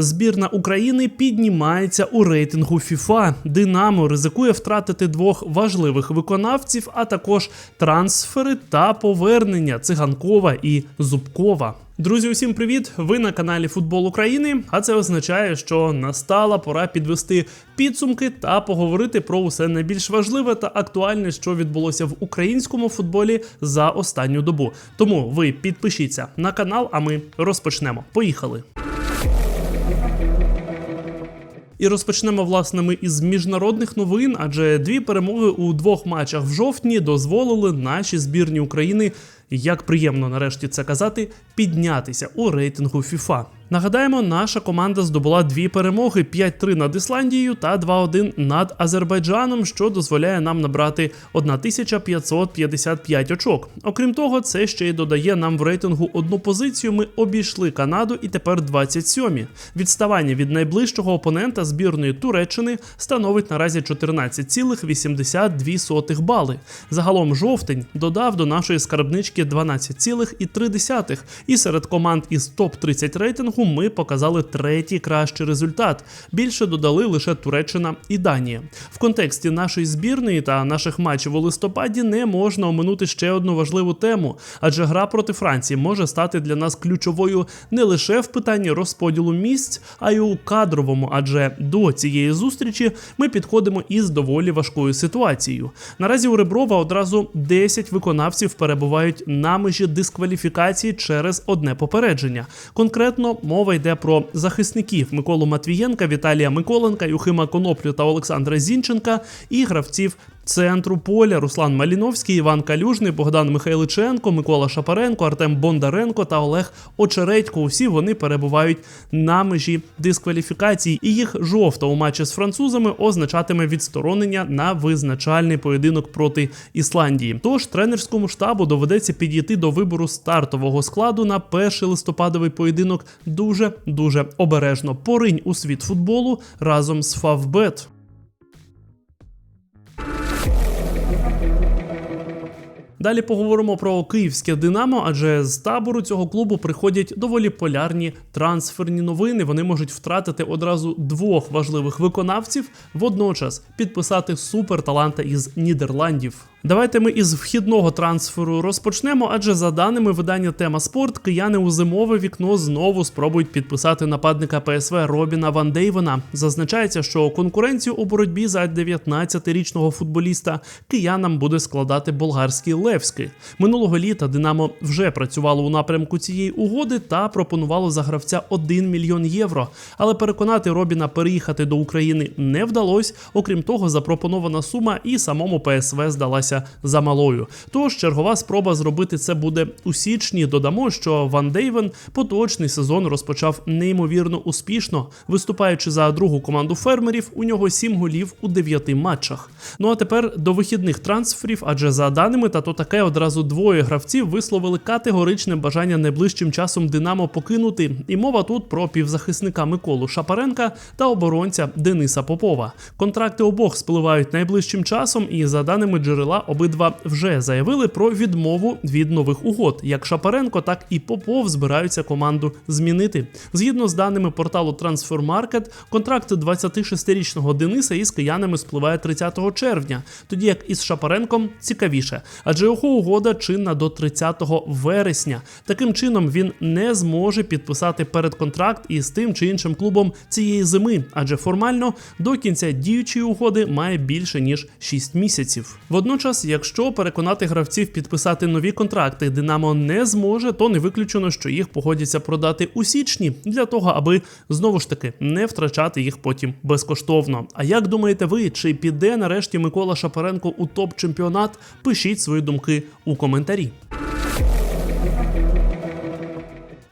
Збірна України піднімається у рейтингу FIFA. Динамо ризикує втратити двох важливих виконавців, а також трансфери та повернення циганкова і Зубкова. Друзі, усім привіт! Ви на каналі Футбол України. А це означає, що настала пора підвести підсумки та поговорити про усе найбільш важливе та актуальне, що відбулося в українському футболі за останню добу. Тому ви підпишіться на канал, а ми розпочнемо. Поїхали! І розпочнемо власне ми із міжнародних новин, адже дві перемоги у двох матчах в жовтні дозволили нашій збірні України, як приємно нарешті це казати, піднятися у рейтингу FIFA. Нагадаємо, наша команда здобула дві перемоги: 5-3 над Ісландією та 2-1 над Азербайджаном, що дозволяє нам набрати 1555 очок. Окрім того, це ще й додає нам в рейтингу одну позицію. Ми обійшли Канаду і тепер 27-мі. Відставання від найближчого опонента збірної Туреччини становить наразі 14,82 бали. Загалом жовтень додав до нашої скарбнички 12,3. І серед команд із топ-30 рейтингу ми показали третій кращий результат. Більше додали лише Туреччина і Данія. В контексті нашої збірної та наших матчів у листопаді не можна оминути ще одну важливу тему, адже гра проти Франції може стати для нас ключовою не лише в питанні розподілу місць, а й у кадровому, адже до цієї зустрічі ми підходимо із доволі важкою ситуацією. Наразі у Реброва одразу 10 виконавців перебувають на межі дискваліфікації через одне попередження. Конкретно мова йде про захисників Миколу Матвієнка, Віталія Миколенка, Юхима Коноплю та Олександра Зінченка і гравців. Центру поля Руслан Маліновський, Іван Калюжний, Богдан Михайличенко, Микола Шапаренко, Артем Бондаренко та Олег Очередько. Усі вони перебувають на межі дискваліфікації, і їх жовта у матчі з французами означатиме відсторонення на визначальний поєдинок проти Ісландії. Тож тренерському штабу доведеться підійти до вибору стартового складу на перший листопадовий поєдинок дуже дуже обережно. Поринь у світ футболу разом з Фавбет. Далі поговоримо про київське Динамо, адже з табору цього клубу приходять доволі полярні трансферні новини. Вони можуть втратити одразу двох важливих виконавців, водночас підписати суперталанта із Нідерландів. Давайте ми із вхідного трансферу розпочнемо, адже за даними видання Тема Спорт, кияни у зимове вікно знову спробують підписати нападника ПСВ Робіна Ван Дейвена. Зазначається, що конкуренцію у боротьбі за 19-річного футболіста киянам буде складати болгарський Левський. Минулого літа Динамо вже працювало у напрямку цієї угоди та пропонувало за гравця 1 мільйон євро. Але переконати Робіна переїхати до України не вдалося. Окрім того, запропонована сума і самому ПСВ здалася замалою. Тож чергова спроба зробити це буде у січні. Додамо, що Ван Дейвен поточний сезон розпочав неймовірно успішно, виступаючи за другу команду фермерів. У нього 7 голів у 9 матчах. Ну а тепер до вихідних трансферів, адже за даними та то таке одразу двоє гравців висловили категоричне бажання найближчим часом Динамо покинути. І мова тут про півзахисника Миколу Шапаренка та оборонця Дениса Попова. Контракти обох спливають найближчим часом, і за даними джерела обидва вже заявили про відмову від нових угод. Як Шапаренко, так і Попов збираються команду змінити. Згідно з даними порталу Transfermarket, контракт 26-річного Дениса із киянами спливає 30 червня, тоді як із Шапаренком цікавіше, адже його угода чинна до 30 вересня. Таким чином він не зможе підписати передконтракт із тим чи іншим клубом цієї зими, адже формально до кінця діючої угоди має більше ніж 6 місяців. Водночас, якщо переконати гравців підписати нові контракти, Динамо не зможе, то не виключено, що їх погодяться продати у січні для того, аби знову ж таки не втрачати їх потім безкоштовно. А як думаєте ви, чи піде нарешті Микола Шапаренко у топ-чемпіонат? Пишіть свої думки у коментарі.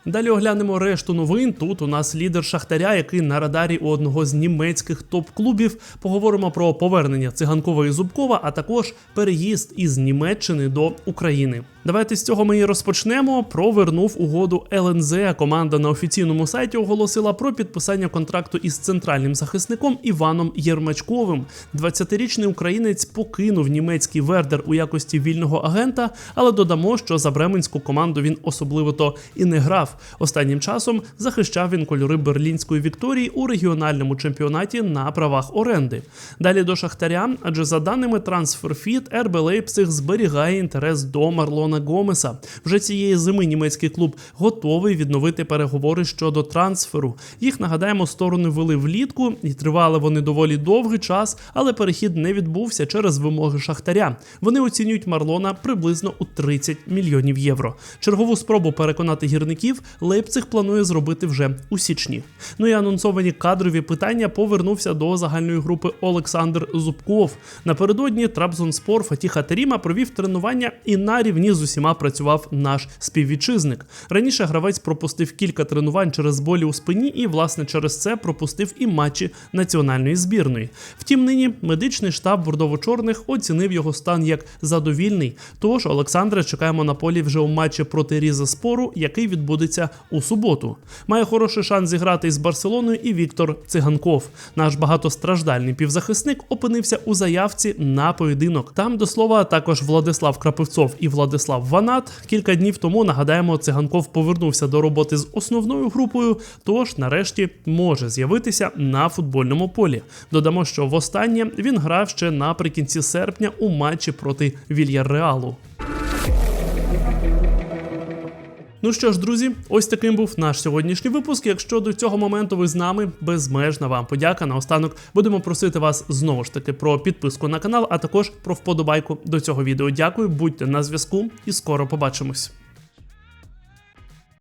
Далі оглянемо решту новин. Тут у нас лідер Шахтаря, який на радарі у одного з німецьких топ-клубів. Поговоримо про повернення циганкова і Зубкова, а також переїзд із Німеччини до України. Давайте з цього ми і розпочнемо. Провернув угоду ЛНЗ. Команда на офіційному сайті оголосила про підписання контракту із центральним захисником Іваном Єрмачковим. 20-річний українець покинув німецький Вердер у якості вільного агента, але додамо, що за бременську команду він особливо то і не грав. Останнім часом захищав він кольори берлінської вікторії у регіональному чемпіонаті на правах оренди. Далі до Шахтаря, адже за даними TransferFit, РБ Лейпциг зберігає інтерес до Марлона Гомеса. Вже цієї зими німецький клуб готовий відновити переговори щодо трансферу. Їх нагадаємо, сторони вели влітку, і тривали вони доволі довгий час, але перехід не відбувся через вимоги Шахтаря. Вони оцінюють Марлона приблизно у 30 мільйонів євро. Чергову спробу переконати гірників Лейпциг планує зробити вже у січні. Ну і анонсовані кадрові питання повернувся до загальної групи Олександр Зубков. Напередодні Трабзонспор Фатіха Теріма провів тренування і на рівні з усіма працював наш співвітчизник. Раніше гравець пропустив кілька тренувань через болі у спині і, власне, через це пропустив і матчі національної збірної. Втім, нині медичний штаб бордово-чорних оцінив його стан як задовільний. Тож Олександра чекаємо на полі вже у матчі проти Різа Спору, який відбудеться у суботу. Має хороший шанс зіграти із Барселоною і Віктор Циганков. Наш багатостраждальний півзахисник опинився у заявці на поєдинок. Там, до слова, також Владислав Крапивцов і Владислав Ванат. Кілька днів тому нагадаємо, циганков повернувся до роботи з основною групою, тож нарешті може з'явитися на футбольному полі. Додамо, що востаннє він грав ще наприкінці серпня у матчі проти Вільярреалу. Ну що ж, друзі, ось таким був наш сьогоднішній випуск. Якщо до цього моменту ви з нами, безмежна вам подяка. Наостанок будемо просити вас знову ж таки про підписку на канал, а також про вподобайку до цього відео. Дякую, будьте на зв'язку і скоро побачимось.